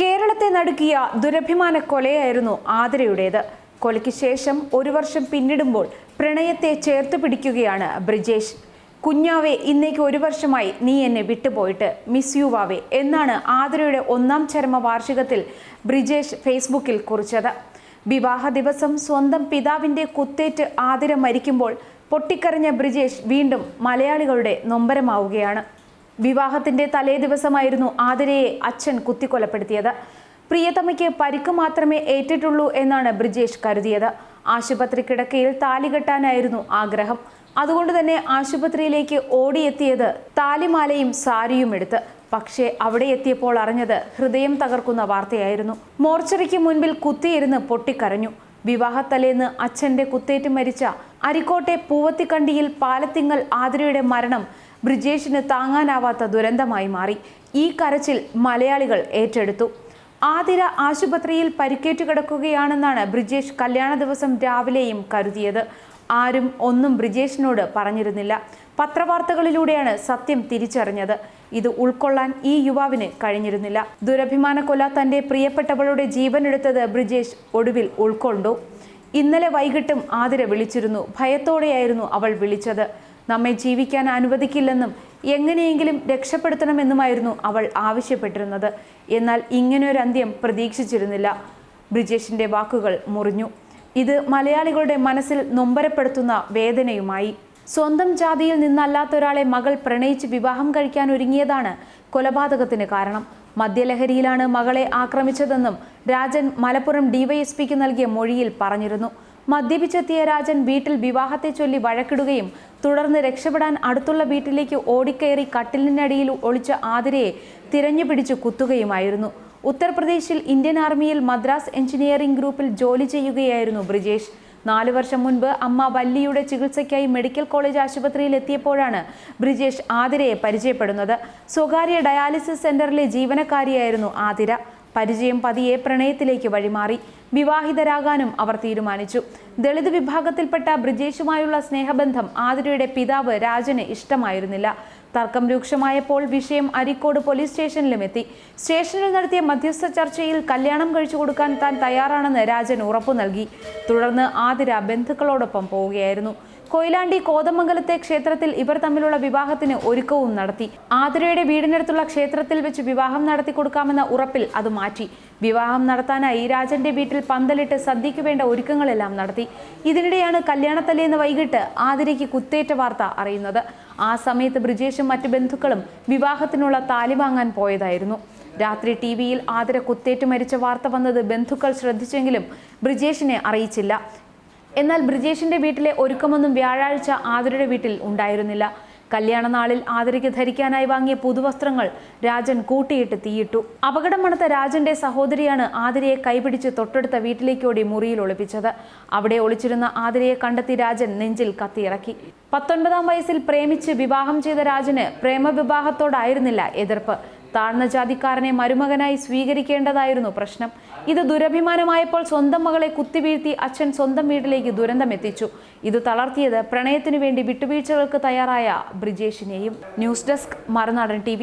കേരളത്തെ നടുക്കിയ ദുരഭിമാന കൊലയായിരുന്നു ആതിരയുടേത്. കൊലയ്ക്ക് ശേഷം ഒരു വർഷം പിന്നിടുമ്പോൾ പ്രണയത്തെ ചേർത്ത് പിടിക്കുകയാണ് ബ്രിജേഷ്. കുഞ്ഞാവെ ഇന്നേക്ക് ഒരു വർഷമായി നീ എന്നെ വിട്ടുപോയിട്ട്. മിസ് യു വാവേ എന്നാണ് ആതിരയുടെ ഒന്നാം ചരമ വാർഷികത്തിൽ ബ്രിജേഷ് ഫേസ്ബുക്കിൽ കുറിച്ചത്. വിവാഹ ദിവസം സ്വന്തം പിതാവിന്റെ കുത്തേറ്റ് ആതിര മരിക്കുമ്പോൾ പൊട്ടിക്കരഞ്ഞ ബ്രിജേഷ് വീണ്ടും മലയാളികളുടെ നൊമ്പരമാവുകയാണ്. വിവാഹത്തിന്റെ തലേ ദിവസമായിരുന്നു ആതിരയെ അച്ഛൻ കുത്തിക്കൊലപ്പെടുത്തിയത്. പ്രിയതമയ്ക്ക് പരിക്ക് മാത്രമേ ഏറ്റിട്ടുള്ളൂ എന്നാണ് ബ്രിജേഷ് കരുതിയത്. ആശുപത്രി കിടക്കയിൽ താലി കെട്ടാനായിരുന്നു ആഗ്രഹം. അതുകൊണ്ട് തന്നെ ആശുപത്രിയിലേക്ക് ഓടിയെത്തിയത് താലിമാലയും സാരിയും എടുത്ത്. പക്ഷേ അവിടെ എത്തിയപ്പോൾ അറിഞ്ഞത് ഹൃദയം തകർക്കുന്ന വാർത്തയായിരുന്നു. മോർച്ചറിക്ക് മുൻപിൽ കുത്തിയിരുന്ന് പൊട്ടിക്കരഞ്ഞു. വിവാഹത്തലേന്ന് അച്ഛന്റെ കുത്തേറ്റ് മരിച്ച അരിക്കോട്ടെ പൂവത്തിക്കണ്ടിയിൽ പാലത്തിങ്ങൽ ആതിരയുടെ മരണം ബ്രിജേഷിന് താങ്ങാനാവാത്ത ദുരന്തമായി മാറി. ഈ കരച്ചിൽ മലയാളികൾ ഏറ്റെടുത്തു. ആതിര ആശുപത്രിയിൽ പരിക്കേറ്റ് കിടക്കുകയാണെന്നാണ് ബ്രിജേഷ് കല്യാണ ദിവസം രാവിലെയും കരുതിയത്. ആരും ഒന്നും ബ്രിജേഷിനോട് പറഞ്ഞിരുന്നില്ല. പത്രവാർത്തകളിലൂടെയാണ് സത്യം തിരിച്ചറിഞ്ഞത്. ഇത് ഉൾക്കൊള്ളാൻ ഈ യുവാവിന് കഴിഞ്ഞിരുന്നില്ല. ദുരഭിമാന കൊല തന്റെ പ്രിയപ്പെട്ടവളുടെ ജീവനെടുത്തത് ബ്രിജേഷ് ഒടുവിൽ ഉൾക്കൊണ്ടു. ഇന്നലെ വൈകിട്ടും ആതിര വിളിച്ചിരുന്നു. ഭയത്തോടെയായിരുന്നു അവൾ വിളിച്ചത്. നമ്മെ ജീവിക്കാൻ അനുവദിക്കില്ലെന്നും എങ്ങനെയെങ്കിലും രക്ഷപ്പെടുത്തണമെന്നുമായിരുന്നു അവൾ ആവശ്യപ്പെട്ടിരുന്നത്. എന്നാൽ ഇങ്ങനെയൊരു അന്ത്യം പ്രതീക്ഷിച്ചിരുന്നില്ല. ബ്രിജേഷിന്റെ വാക്കുകൾ മുറിഞ്ഞു. ഇത് മലയാളികളുടെ മനസ്സിൽ നൊമ്പരപ്പെടുത്തുന്ന വേദനയുമായി. സ്വന്തം ജാതിയിൽ നിന്നല്ലാത്ത ഒരാളെ മകൾ പ്രണയിച്ച് വിവാഹം കഴിക്കാൻ ഒരുങ്ങിയതാണ് കൊലപാതകത്തിന് കാരണം. മദ്യലഹരിയിലാണ് മകളെ ആക്രമിച്ചതെന്നും രാജൻ മലപ്പുറം ഡിവൈഎസ്പിക്ക് നൽകിയ മൊഴിയിൽ പറഞ്ഞിരുന്നു. മദ്യപിച്ചെത്തിയ രാജൻ വീട്ടിൽ വിവാഹത്തെ ചൊല്ലി വഴക്കിടുകയും തുടർന്ന് രക്ഷപ്പെടാൻ അടുത്തുള്ള വീട്ടിലേക്ക് ഓടിക്കയറി കട്ടിലിനടിയിൽ ഒളിച്ച ആതിരയെ തിരഞ്ഞുപിടിച്ച് കുത്തുകയുമായിരുന്നു. ഉത്തർപ്രദേശിൽ ഇന്ത്യൻ ആർമിയിൽ മദ്രാസ് എഞ്ചിനീയറിംഗ് ഗ്രൂപ്പിൽ ജോലി ചെയ്യുകയായിരുന്നു ബ്രിജേഷ്. നാലു വർഷം മുൻപ് അമ്മ വല്ലിയുടെ ചികിത്സയ്ക്കായി മെഡിക്കൽ കോളേജ് ആശുപത്രിയിൽ എത്തിയപ്പോഴാണ് ബ്രിജേഷ് ആതിരയെ പരിചയപ്പെടുന്നത്. സ്വകാര്യ ഡയാലിസിസ് സെന്ററിലെ ജീവനക്കാരിയായിരുന്നു ആതിര. പരിചയം പതിയെ പ്രണയത്തിലേക്ക് വഴിമാറി. വിവാഹിതരാകാനും അവർ തീരുമാനിച്ചു. ദളിത് വിഭാഗത്തിൽപ്പെട്ട ബ്രിജേഷുമായുള്ള സ്നേഹബന്ധം ആതിരയുടെ പിതാവ് രാജന് ഇഷ്ടമായിരുന്നില്ല. തർക്കം രൂക്ഷമായപ്പോൾ വിഷയം അരിക്കോട് പോലീസ് സ്റ്റേഷനിലും എത്തി. സ്റ്റേഷനിൽ നടത്തിയ മധ്യസ്ഥ ചർച്ചയിൽ കല്യാണം കഴിച്ചു കൊടുക്കാൻ താൻ തയ്യാറാണെന്ന് രാജൻ ഉറപ്പു നൽകി. തുടർന്ന് ആതിര ബന്ധുക്കളോടൊപ്പം പോവുകയായിരുന്നു. കൊയിലാണ്ടി കോതമംഗലത്തെ ക്ഷേത്രത്തിൽ ഇവർ തമ്മിലുള്ള വിവാഹത്തിന് ഒരുക്കവും നടത്തി. ആതിരയുടെ വീടിനടുത്തുള്ള ക്ഷേത്രത്തിൽ വെച്ച് വിവാഹം നടത്തി കൊടുക്കാമെന്ന ഉറപ്പിൽ അത് മാറ്റി. വിവാഹം നടത്താനായി രാജന്റെ വീട്ടിൽ പന്തലിട്ട് സദ്യയ്ക്ക് വേണ്ട ഒരുക്കങ്ങളെല്ലാം നടത്തി. ഇതിനിടെയാണ് കല്യാണത്തലേന്ന് വൈകിട്ട് ആതിരയ്ക്ക് കുത്തേറ്റ വാർത്ത അറിയുന്നത്. ആ സമയത്ത് ബ്രിജേഷും മറ്റു ബന്ധുക്കളും വിവാഹത്തിനുള്ള താലി വാങ്ങാൻ പോയതായിരുന്നു. രാത്രി ടി വിയിൽ ആതിര കുത്തേറ്റ് മരിച്ച വാർത്ത വന്നത് ബന്ധുക്കൾ ശ്രദ്ധിച്ചെങ്കിലും ബ്രിജേഷിനെ അറിയിച്ചില്ല. എന്നാൽ ബ്രിജേഷിന്റെ വീട്ടിലെ ഒരുക്കമൊന്നും വ്യാഴാഴ്ച ആതിരയുടെ വീട്ടിൽ ഉണ്ടായിരുന്നില്ല. കല്യാണ നാളിൽ ആതിരയ്ക്ക് ധരിക്കാനായി വാങ്ങിയ പുതുവസ്ത്രങ്ങൾ രാജൻ കൂട്ടിയിട്ട് തീയിട്ടു. അപകടം മണത്ത രാജന്റെ സഹോദരിയാണ് ആതിരയെ കൈപിടിച്ച് തൊട്ടടുത്ത വീട്ടിലേക്കോടി മുറിയിൽ ഒളിപ്പിച്ചത്. അവിടെ ഒളിച്ചിരുന്ന ആതിരയെ കണ്ടെത്തി രാജൻ നെഞ്ചിൽ കത്തിയിറക്കി. പത്തൊൻപതാം വയസ്സിൽ പ്രേമിച്ച് വിവാഹം ചെയ്ത രാജന് പ്രേമവിവാഹത്തോടായിരുന്നില്ല എതിർപ്പ്. താഴ്ന്ന ജാതിക്കാരനെ മരുമകനായി സ്വീകരിക്കേണ്ടതായിരുന്നു പ്രശ്നം. ഇത് ദുരഭിമാനമായപ്പോൾ സ്വന്തം മകളെ കുത്തിവീഴ്ത്തി അച്ഛൻ സ്വന്തം വീട്ടിലേക്ക് ദുരന്തമെത്തിച്ചു ഇത് തളർത്തിയത് പ്രണയത്തിനു വേണ്ടി വിട്ടുവീഴ്ചകൾക്ക് തയ്യാറായ ബ്രിജേഷിനെയും. News desk Marunadan T